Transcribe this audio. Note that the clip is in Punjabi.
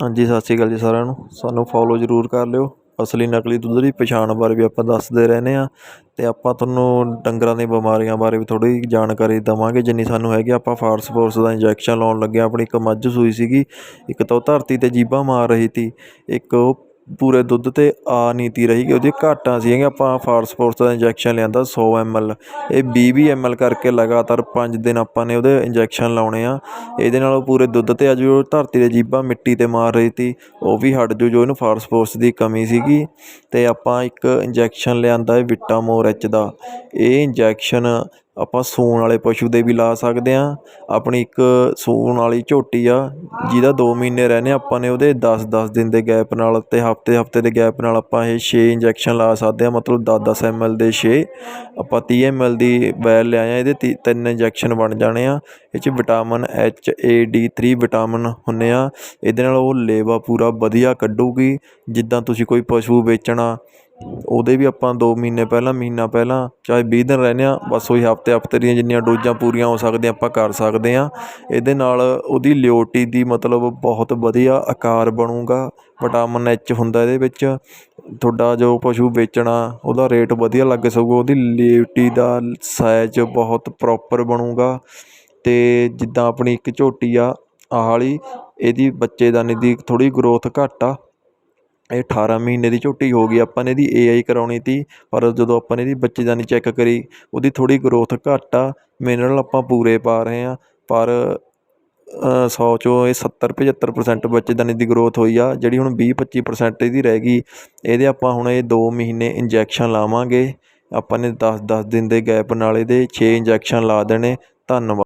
ਹਾਂਜੀ, ਸਤਿ ਸ਼੍ਰੀ ਅਕਾਲ ਜੀ ਸਾਰਿਆਂ ਨੂੰ। ਸਾਨੂੰ ਫੋਲੋ ਜ਼ਰੂਰ ਕਰ ਲਿਓ। ਅਸਲੀ ਨਕਲੀ ਦੁੱਧ ਦੀ ਪਛਾਣ ਬਾਰੇ ਵੀ ਆਪਾਂ ਦੱਸਦੇ ਰਹਿੰਦੇ ਹਾਂ ਅਤੇ ਆਪਾਂ ਤੁਹਾਨੂੰ ਡੰਗਰਾਂ ਦੀਆਂ ਬਿਮਾਰੀਆਂ ਬਾਰੇ ਵੀ ਥੋੜ੍ਹੀ ਜਾਣਕਾਰੀ ਦੇਵਾਂਗੇ। ਜਿੰਨੀ ਸਾਨੂੰ ਹੈਗੀ, ਆਪਾਂ ਫਾਰਸ ਫੋਰਸ ਦਾ ਇੰਜੈਕਸ਼ਨ ਲਾਉਣ ਲੱਗੇ ਹਾਂ। ਆਪਣੀ ਇੱਕ ਮੱਝ ਸੂਈ ਸੀਗੀ, ਇੱਕ ਤਾਂ ਉਹ ਧਰਤੀ 'ਤੇ ਜੀਭਾਂ ਮਾਰ ਰਹੀ ਤੀ ਇੱਕ ਉਹ ਪੂਰੇ ਦੁੱਧ 'ਤੇ ਆ ਨਹੀਂ ਤੀ ਰਹੀ ਉਹਦੀ ਘਾਟਾਂ ਸੀਗੀਆਂ, ਆਪਾਂ ਫਾਰਸਫੋਰਸ ਦਾ ਇੰਜੈਕਸ਼ਨ ਲਿਆਂਦਾ 100 ਐਲ। ਇਹ 20 20 ਐਲ ਕਰਕੇ ਲਗਾਤਾਰ 5 ਦਿਨ ਆਪਾਂ ਨੇ ਉਹਦੇ ਇੰਜੈਕਸ਼ਨ ਲਾਉਣੇ ਆ। ਇਹਦੇ ਨਾਲ ਉਹ ਪੂਰੇ ਦੁੱਧ 'ਤੇ ਅੱਜ ਜੋ ਧਰਤੀ ਦੇ ਜੀਭਾਂ ਮਿੱਟੀ 'ਤੇ ਮਾਰ ਰਹੀ ਤੀ ਉਹ ਵੀ ਹਟ ਜੂ ਜੋ ਇਹਨੂੰ ਫਾਰਸਫੋਰਸ ਦੀ ਕਮੀ ਸੀਗੀ। ਅਤੇ ਆਪਾਂ ਇੱਕ ਇੰਜੈਕਸ਼ਨ ਲਿਆਂਦਾ ਹੈ ਵਿਟਾਮੋਰ ਐਚ ਦਾ। ਇਹ ਇੰਜੈਕਸ਼ਨ ਆਪਾਂ ਸੂਣ ਵਾਲੇ ਪਸ਼ੂ ਦੇ ਵੀ ਲਾ ਸਕਦੇ ਹਾਂ ਆਪਣੀ ਇੱਕ ਸੂਣ ਵਾਲੀ ਝੋਟੀ ਆ ਜਿਹਦਾ 2 ਮਹੀਨੇ ਰਹਿੰਦੇ, ਆਪਾਂ ਨੇ ਉਹਦੇ 10 10 ਦਿਨ ਦੇ ਗੈਪ ਨਾਲ ਅਤੇ ਹਫ਼ਤੇ ਹਫ਼ਤੇ ਦੇ ਗੈਪ ਨਾਲ ਆਪਾਂ ਇਹ 6 ਇੰਜੈਕਸ਼ਨ ਲਾ ਸਕਦੇ ਹਾਂ, ਮਤਲਬ 10 10 ਐਲ ਦੇ 6 ਆਪਾਂ 30 ਐਲ ਦੀ ਵੈਲ ਲਿਆਏ ਆ, ਇਹਦੇ ਤੀ- ਤਿੰਨ ਇੰਜੈਕਸ਼ਨ ਬਣ ਜਾਣੇ ਆ। ਇਹ 'ਚ vitamin H A D 3 vitamin ਹੁੰਦੇ ਆ। ਇਹਦੇ ਨਾਲ ਉਹ ਲੇਵਾ ਪੂਰਾ ਵਧੀਆ ਕੱਢੂਗੀ। ਜਿੱਦਾਂ ਤੁਸੀਂ ਕੋਈ ਪਸ਼ੂ ਵੇਚਣਾ ਉਹਦੇ ਵੀ ਆਪਾਂ 2 ਮਹੀਨੇ ਪਹਿਲਾਂ, ਮਹੀਨਾ ਪਹਿਲਾਂ, ਚਾਹੇ 20 ਦਿਨ ਰਹਿੰਦੇ ਹਾਂ, ਬਸ ਉਹੀ ਹਫ਼ਤੇ ਹਫ਼ਤੇ ਦੀਆਂ ਜਿੰਨੀਆਂ ਡੋਜ਼ਾਂ ਪੂਰੀਆਂ ਹੋ ਸਕਦੀਆਂ, ਆਪਾਂ ਕਰ ਸਕਦੇ ਹਾਂ। ਇਹਦੇ ਨਾਲ ਉਹਦੀ ਲਿਓਟੀ ਦੀ ਮਤਲਬ ਬਹੁਤ ਵਧੀਆ ਆਕਾਰ ਬਣੂਗਾ, ਵਿਟਾਮਿਨ ਐਚ ਹੁੰਦਾ ਇਹਦੇ ਵਿੱਚ। ਤੁਹਾਡਾ ਜੋ ਪਸ਼ੂ ਵੇਚਣਾ, ਉਹਦਾ ਰੇਟ ਵਧੀਆ ਲੱਗ ਸਕੂਗਾ ਉਹਦੀ ਲਿਓਟੀ ਦਾ ਸਾਈਜ਼ ਬਹੁਤ ਪ੍ਰੋਪਰ ਬਣੂਗਾ। ਅਤੇ ਜਿੱਦਾਂ ਆਪਣੀ ਇੱਕ ਝੋਟੀ ਆ, ਆਹ ਵਾਲੀ, ਇਹਦੀ ਬੱਚੇਦਾਨੀ ਦੀ ਥੋੜ੍ਹੀ ਗਰੋਥ ਘੱਟ ਆ। ਇਹ 18 ਮਹੀਨੇ ਦੀ ਝੋਟੀ ਹੋ ਗਈ, ਆਪਾਂ ਨੇ ਇਹਦੀ ਏ ਆਈ ਕਰਵਾਉਣੀ ਤੀ, ਪਰ ਜਦੋਂ ਆਪਾਂ ਨੇ ਇਹਦੀ ਬੱਚੇਦਾਨੀ ਚੈੱਕ ਕਰੀ, ਉਹਦੀ ਥੋੜ੍ਹੀ ਗਰੋਥ ਘੱਟ ਆ ਮਿਨਰਲ ਆਪਾਂ ਪੂਰੇ ਪਾ ਰਹੇ ਹਾਂ, ਪਰ ਸੌ ਚੋਂ ਇਹ 70 75 ਪਰਸੈਂਟ ਬੱਚੇਦਾਨੀ ਦੀ ਗਰੋਥ ਹੋਈ ਆ, ਜਿਹੜੀ ਹੁਣ ਵੀਹ, ਪੱਚੀ ਪਰਸੈਂਟ ਇਹਦੀ ਰਹਿ ਗਈ, ਇਹਦੇ ਆਪਾਂ ਹੁਣ ਇਹ ਦੋ ਮਹੀਨੇ ਇੰਜੈਕਸ਼ਨ ਲਾਵਾਂਗੇ, ਆਪਾਂ ਨੇ ਦਸ ਦਸ ਦਿਨ ਦੇ ਗੈਪ ਨਾਲ ਇਹਦੇ ਛੇ ਇੰਜੈਕਸ਼ਨ ਲਾ ਦੇਣੇ, ਧੰਨਵਾਦ।